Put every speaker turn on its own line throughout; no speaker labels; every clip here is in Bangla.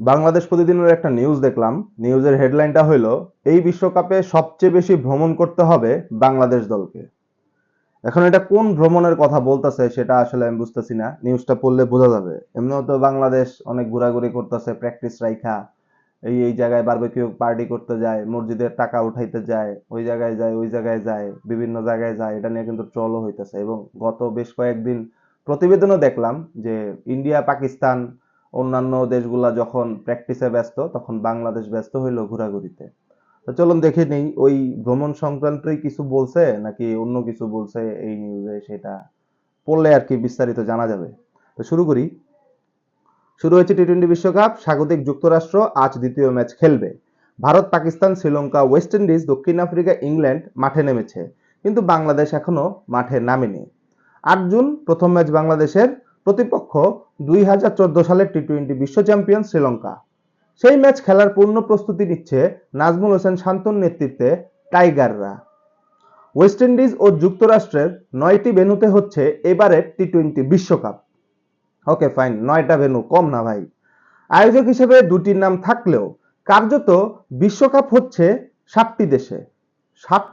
বাংলাদেশ প্রতিদিনের একটা নিউজ দেখলাম। নিউজের হেডলাইনটা হইল, এই বিশ্বকাপে সবচেয়ে বেশি ভ্রমণ করতে হবে বাংলাদেশ দলকে। এখন এটা কোন ভ্রমণের কথা বলতেছে সেটা আসলে আমি বুঝতেছি না। নিউজটা পড়লে বোঝা যাবে। এমনিও তো বাংলাদেশ অনেক ঘোরাঘুরি করতেছে প্র্যাকটিস রাইখা, এই এই জায়গায় বারবেকিউ পার্টি করতে যায়, মসজিদের টাকা উঠাইতে যায়, ওই জায়গায় যায়, ওই জায়গায় যায়, বিভিন্ন জায়গায় যায়, এটা নিয়ে কিন্তু ট্রলও হইতেছে। এবং গত বেশ কয়েকদিন প্রতিবেদনও দেখলাম যে ইন্ডিয়া, পাকিস্তান অন্যান্য দেশগুলা যখন প্র্যাকটিসে ব্যস্ত, তখন বাংলাদেশ ব্যস্ত হইল ঘোরাঘুরিতে। তো চলুন দেখে নেই, ওই ভ্রমণ সংক্রান্তই কিছু বলছে নাকি অন্য কিছু বলছে এই নিউজে সেটা পড়লে আর কি বিস্তারিত জানা যাবে। তো শুরু করি। শুরু হয়েছে টি টোয়েন্টি বিশ্বকাপ, স্বাগতিক যুক্তরাষ্ট্র আজ দ্বিতীয় ম্যাচ খেলবে। ভারত, পাকিস্তান, শ্রীলঙ্কা, ওয়েস্ট ইন্ডিজ, দক্ষিণ আফ্রিকা, ইংল্যান্ড মাঠে নেমেছে, কিন্তু বাংলাদেশ এখনও মাঠে নামেনি। আট জুন, প্রথম ম্যাচ বাংলাদেশের প্রতিপক্ষ দুই হাজার চোদ্দ সালের টি টোয়েন্টি বিশ্ব চ্যাম্পিয়ন শ্রীলঙ্কা। সেই ম্যাচ খেলার পূর্ণ প্রস্তুতি নিচ্ছে নাজমুল হোসেন শান্তর নেতৃত্বে টাইগাররা। ওয়েস্ট ইন্ডিজ ও যুক্তরাষ্ট্রের নয়টি ভেন্যুতে হচ্ছে এবারের টি টোয়েন্টি বিশ্বকাপ। ওকে, ফাইন, নয়টা ভেন্যু, কম না ভাই। আয়োজক হিসেবে দুটির নাম থাকলেও কার্যত বিশ্বকাপ হচ্ছে সাতটি দেশে। সাত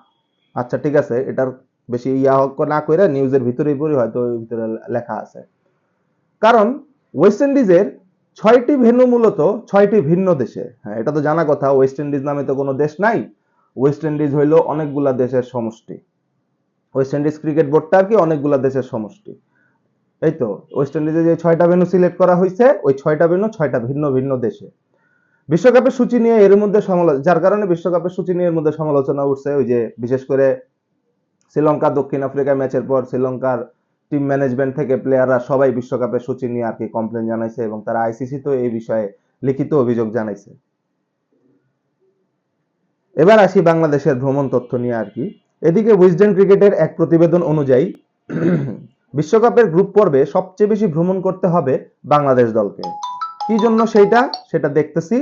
আচ্ছা ঠিক আছে, এটার বেশি ইয়া না করে নিউজের ভিতরেই পড়ি, হয়তো ভিতরে লেখা আছে। কারণ ওয়েস্ট ইন্ডিজের ছয়টি ভেন্যু মূলত ছয়টি ভিন্ন দেশে। হ্যাঁ এটা তো জানা কথা ওয়েস্ট ইন্ডিজ নামে তো কোনো দেশ নাই। ওয়েস্ট ইন্ডিজ হইল অনেকগুলা দেশের সমষ্টি। ওয়েস্ট ইন্ডিজ ক্রিকেট বোর্ডটা আর কি অনেকগুলা দেশের সমষ্টি? এই তো ওয়েস্ট ইন্ডিজে যে ছয়টা ভেন্যু সিলেক্ট করা হয়েছে ওই ছয়টা ভেন্যু ছয়টা ভিন্ন ভিন্ন দেশে। বিশ্বকাপের সূচি নিয়ে এর মধ্যে সমালোচনা যার কারণে বিশ্বকাপের সূচি নিয়ে এর মধ্যে সমালোচনা উঠছে, ওই যে বিশেষ করে শ্রীলঙ্কা দক্ষিণ আফ্রিকা ম্যাচের পর শ্রীলঙ্কার টিম ম্যানেজমেন্ট থেকে প্লেয়াররা সবাই বিশ্বকাপের সূচি নিয়ে আর কি কমপ্লেন জানাইছে এবং তারা আইসিসি তো এই বিষয়ে লিখিত অভিযোগ জানাইছে। এবার আসি বাংলাদেশের ভ্রমণ তথ্য নিয়ে আর কি। এদিকে উইজডেন ক্রিকেটের এক প্রতিবেদন অনুযায়ী বিশ্বকাপের গ্রুপ পর্বে সবচেয়ে বেশি ভ্রমণ করতে হবে বাংলাদেশ দলকে। কি জন্য সেইটা? সেটা দেখতেছি।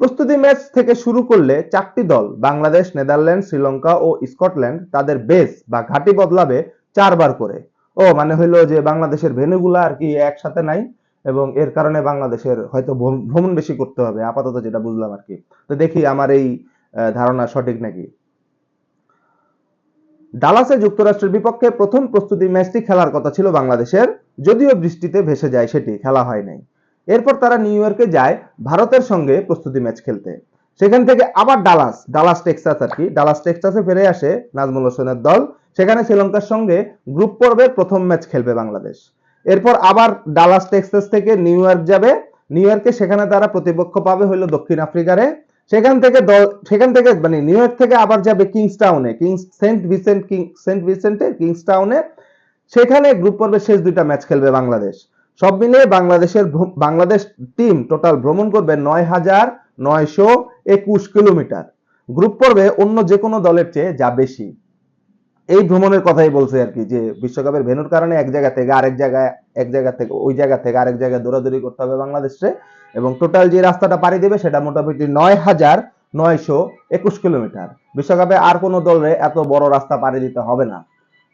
প্রস্তুতি ম্যাচ থেকে শুরু করলে চারটি দল, বাংলাদেশ নেদারল্যান্ড শ্রীলঙ্কা ও স্কটল্যান্ড, তাদের বেস বা ঘাঁটি বদলাবে চারবার করে। ও মানে হইল যে বাংলাদেশের ভেন্যুগুলা আর কি একসাথে নাই এবং এর কারণে বাংলাদেশের হয়তো ভ্রমণ বেশি করতে হবে, আপাতত যেটা বুঝলাম আর কি। তো দেখি আমার এই ধারণা সঠিক নাকি? ডালাসে যুক্তরাষ্ট্রের বিপক্ষে প্রথম প্রস্তুতি ম্যাচটি খেলার কথা ছিল বাংলাদেশের, যদিও বৃষ্টিতে ভেসে যায় সেটি, খেলা হয় নাই। এরপর তারা নিউ ইয়র্কে যায় ভারতের সঙ্গে প্রস্তুতি ম্যাচ খেলতে। সেখান থেকে আবার ডালাস ডালাস টেক্সাস আর কি, ডালাস টেক্সাসে ফিরে আসে নাজমুল হোসেনের দল। সেখানে শ্রীলঙ্কার সঙ্গে গ্রুপ পর্বের প্রথম ম্যাচ খেলবে বাংলাদেশ। এরপর আবার ডালাস, টেক্সাস থেকে নিউ ইয়র্ক যাবে। নিউ ইয়র্কে সেখানে তারা প্রতিপক্ষ পাবে হলো দক্ষিণ আফ্রিকারে। সেখান থেকে দল, সেখান থেকে মানে নিউ ইয়র্ক থেকে আবার যাবে কিংস টাউনে, Kings Saint Vincent, King, Saint Vicente, Kings টাউনে। সেখানে গ্রুপ পর্বের শেষ দুইটা ম্যাচ খেলবে বাংলাদেশ। সব মিলিয়ে বাংলাদেশের বাংলাদেশ টিম টোটাল ভ্রমণ করবে নয় হাজার নয়শো একুশ কিলোমিটার। গ্রুপ পর্বে অন্য যে কোনো দলের চেয়ে যা বেশি। এই ভ্রমণের কথাই বলছে আর কি, যে বিশ্বকাপের ভেন্যুর কারণে এক জায়গা থেকে আরেক জায়গায়, এক জায়গা থেকে, ওই জায়গা থেকে আরেক জায়গায় দৌড়াদৌড়ি করতে হবে বাংলাদেশে এবং টোটাল যে রাস্তাটা পাড়ি দেবে সেটা মোটামুটি নয় হাজার নয়শো একুশ কিলোমিটার। বিশ্বকাপে আর কোনো দলে এত বড় রাস্তা পাড়ি দিতে হবে না।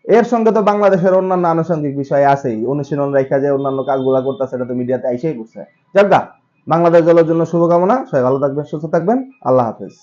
এর সঙ্গে তো বাংলাদেশের অন্যান্য আনুষঙ্গিক বিষয় আছেই। অনুশীলন রেখা যে অন্যান্য কাজগুলো করতেছে সেটা তো মিডিয়াতে আইসেই করছে। যাক বাংলাদেশ দলের জন্য শুভকামনা। সবাই ভালো থাকবেন, সুস্থ থাকবেন। আল্লাহ হাফেজ।